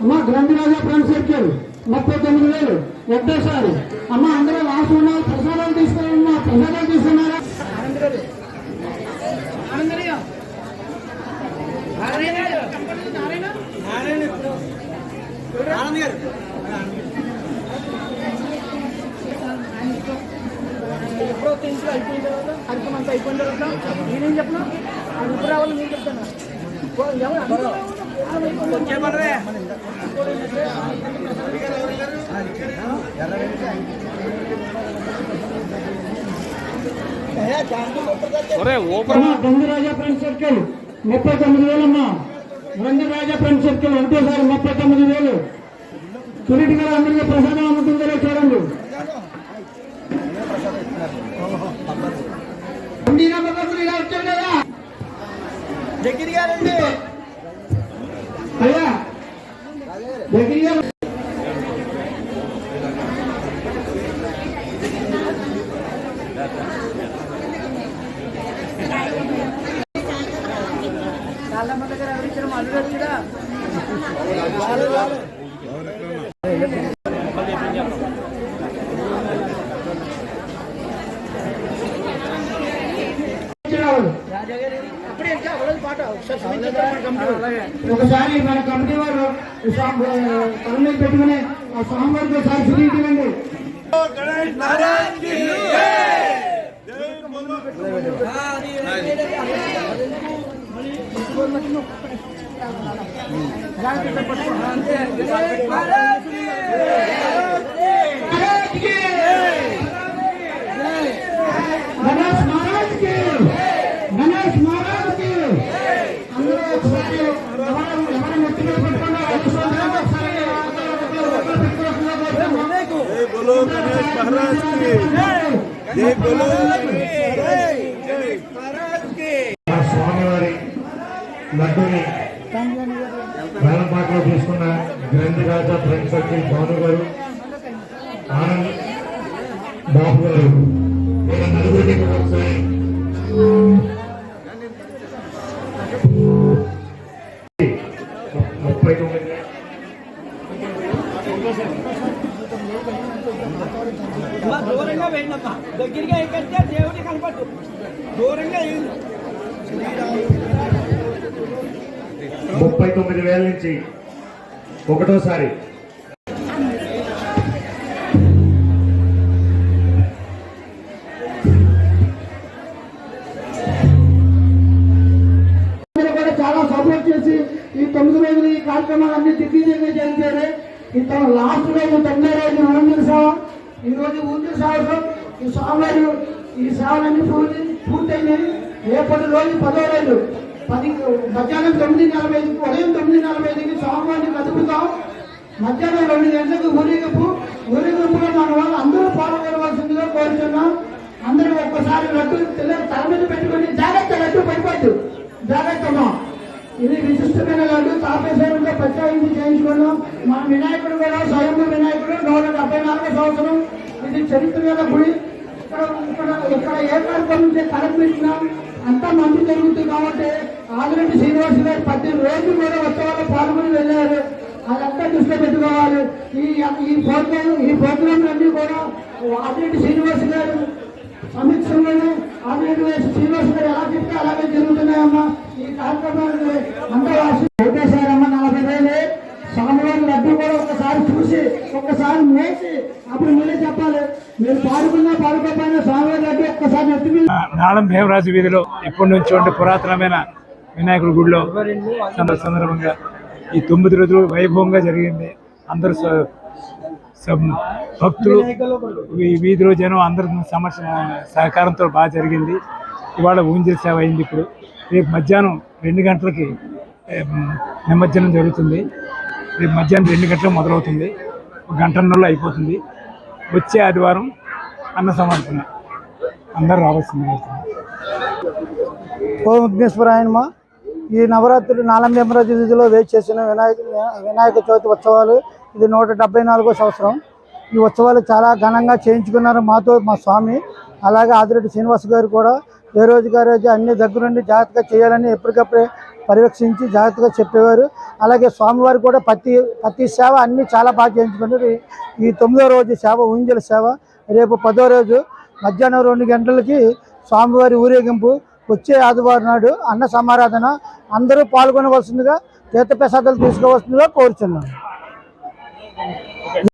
అమ్మ గ్రంథరాజా friend circle ముప్పై తొమ్మిది వేలు. ఒకటేసారి అమ్మ అందరూ లాస్ట్ ఉన్నారు ప్రసాదాలు తీసుకున్నారమ్మా ప్రసాదాలు తీసుకున్నారా? ఎప్పుడో ఇంట్లో అయిపోయిన తర్వాత కార్యక్రమం అయిపోయిన తర్వాత నేనేం చెప్పను అది ఇప్పుడు రావాలి నేను చెప్తాను గంగరాజా ఫ్రెండ్ సర్కిల్ ముప్పై తొమ్మిది వేలమ్మా గంగరాజా ఫ్రెండ్ సర్కిల్ ఒకటేసారి ముప్పై తొమ్మిది వేలు. కిరీటి గారు అందరికీ ప్రసాదం అమ్ముతుందో చూడండి. ఉండి నమ్మకస్తులు ఒకసారి చూపించేద్దాం మన కమిటీ వాళ్ళు. ఒకసారి మన కమిటీ వారు ఈ స్వామి తల మీద పెట్టుకుని ఆ స్వామివారికి ఒకసారి సిరి ఇవ్వండి గణేష్ మహారాజ్ बोलो गणेश महाराज की जय बोलो गणेश महाराज की ఆ స్వామివారి లడ్డూని వేలంపాట్లో తీసుకున్న గ్రంథి రాజా ఫ్రెండ్ సర్కిల్ భాను గారు ఆనంద్ బాబు గారు వీళ్ళ నలుగురికి ఒకసారి. ముప్పై తొమ్మిది దూరంగా వెళ్ళమ్మా. దగ్గరగా దూరంగా వెళ్ళు. ముప్పై తొమ్మిది వేల నుంచి ఒకటోసారి. చాలా సపోర్ట్ చేసి ఈ తొమ్మిది రోజులు ఈ కార్యక్రమాలన్నీ దిగ్విజయంగా జరిగారు ఇతను లాస్ట్ రోజు తొమ్మిదో రోజు ఊంజల్ సేవ ఈ రోజు ఊంజల్ సేవతో ఈ స్వామివారి ఈ సేవలన్నీ పూర్తి పూర్తయినాయి. రేపటి రోజు పదో రోజు. పది మధ్యాహ్నం తొమ్మిది నలభై ఐదుకి ఉదయం తొమ్మిది నలభై ఐదుకి స్వామివారిని కదుపుతాం మధ్యాహ్నం రెండు గంటలకు ఊరేగింపు. ఊరేగింపులో మన వాళ్ళు అందరూ పాల్గొనవలసిందిగా కోరుతున్నాం. అందరూ ఒక్కసారి లడ్డు తల మీద పెట్టుకొని జాగ్రత్త లడ్డు పడిపోద్దు. జాగ్రత్తమ్మా ఇది విశిష్టమైన లడ్డు. తాపేశ్వరంతో ప్రత్యేకించి చేయించుకున్నాం. మన వినాయకుడు కూడా స్వయంభూ వినాయకుడు నూట డెబ్బై నాలుగో సంవత్సరం. ఇది చరిత్ర గల గుడి. ఇక్కడ ఇక్కడ ఇక్కడ ఏ కార్యక్రమం అంతా మంచి జరుగుతుంది కాబట్టి ఆదిరెడ్డి శ్రీనివాస్ గారు పద్దెనిమిది రోజులు కూడా ఉత్సవాల్లో పాల్గొని వెళ్ళారు. అదంతా దృష్టిలో పెట్టుకోవాలి. ఈ ఈ ప్రోగ్రాం ఈ ప్రోగ్రాం అన్ని కూడా ఆదిరెడ్డి శ్రీనివాస్ గారు సమీక్షంలోనే ఆదిరెడ్డి శ్రీనివాస్ గారు ఎలా చెప్తే అలాగే జరుగుతున్నాయమ్మా. ఈ కార్యక్రమాన్ని అందరూ రాసి ఒకటేసారమ్మ నలభై వేలు. స్వామివారి లడ్డు కూడా ఒకసారి చూసి ఒకసారి మేసి అప్పుడు మీరే చెప్పాలి. మీరు పాడుకున్నా పాడుకోకపోయినా స్వామివారి లడ్డు ఒక్కసారి నెత్తి మీద నాళం భీమరాజు వీధిలో ఇప్పటి నుంచి ఉండే పురాతనమైన వినాయకుడి గుడిలో సందర్భంగా ఈ తొమ్మిది రోజులు వైభవంగా జరిగింది. అందరూ స- భక్తులు వీధిలో జనం అందరి సమస్య సహకారంతో బాగా జరిగింది. ఇవాళ ఊంజల సేవ అయింది ఇప్పుడు. రేపు మధ్యాహ్నం రెండు గంటలకి నిమజ్జనం జరుగుతుంది. రేపు మధ్యాహ్నం రెండు గంటలకు మొదలవుతుంది. ఒక గంటన్నరలో అయిపోతుంది. వచ్చే ఆదివారం అన్న సమర్పణ. అందరూ రావాల్సింది. ఓం విఘ్నేశ్వరాయనమా ఈ నవరాత్రులు నాలంబెంబర తిథిలో వేచి చేసిన వినాయక వినాయక చవితి ఉత్సవాలు ఇది నూట డెబ్బై నాలుగో సంవత్సరం. ఈ ఉత్సవాలు చాలా ఘనంగా చేయించుకున్నారు మాతో మా స్వామి. అలాగే ఆదిరెడ్డి శ్రీనివాస్ గారు కూడా ఏ రోజుగా రోజు అన్ని దగ్గరుండి జాగ్రత్తగా చేయాలని ఎప్పటికప్పుడే పర్యవేక్షించి జాగ్రత్తగా చెప్పేవారు. అలాగే స్వామివారు కూడా ప్రతి ప్రతి సేవ అన్నీ చాలా బాగా చేయించుకున్నారు. ఈ తొమ్మిదో రోజు సేవ ఊంజల సేవ రేపు పదో రోజు మధ్యాహ్నం రెండు గంటలకి స్వామివారి ఊరేగింపు వచ్చే ఆదివారం నాడు అన్న సమారాధన అందరూ పాల్గొనవలసిందిగా తీర్థప్రసాదాలు తీసుకోవాల్సిందిగా కోరుచున్నాను.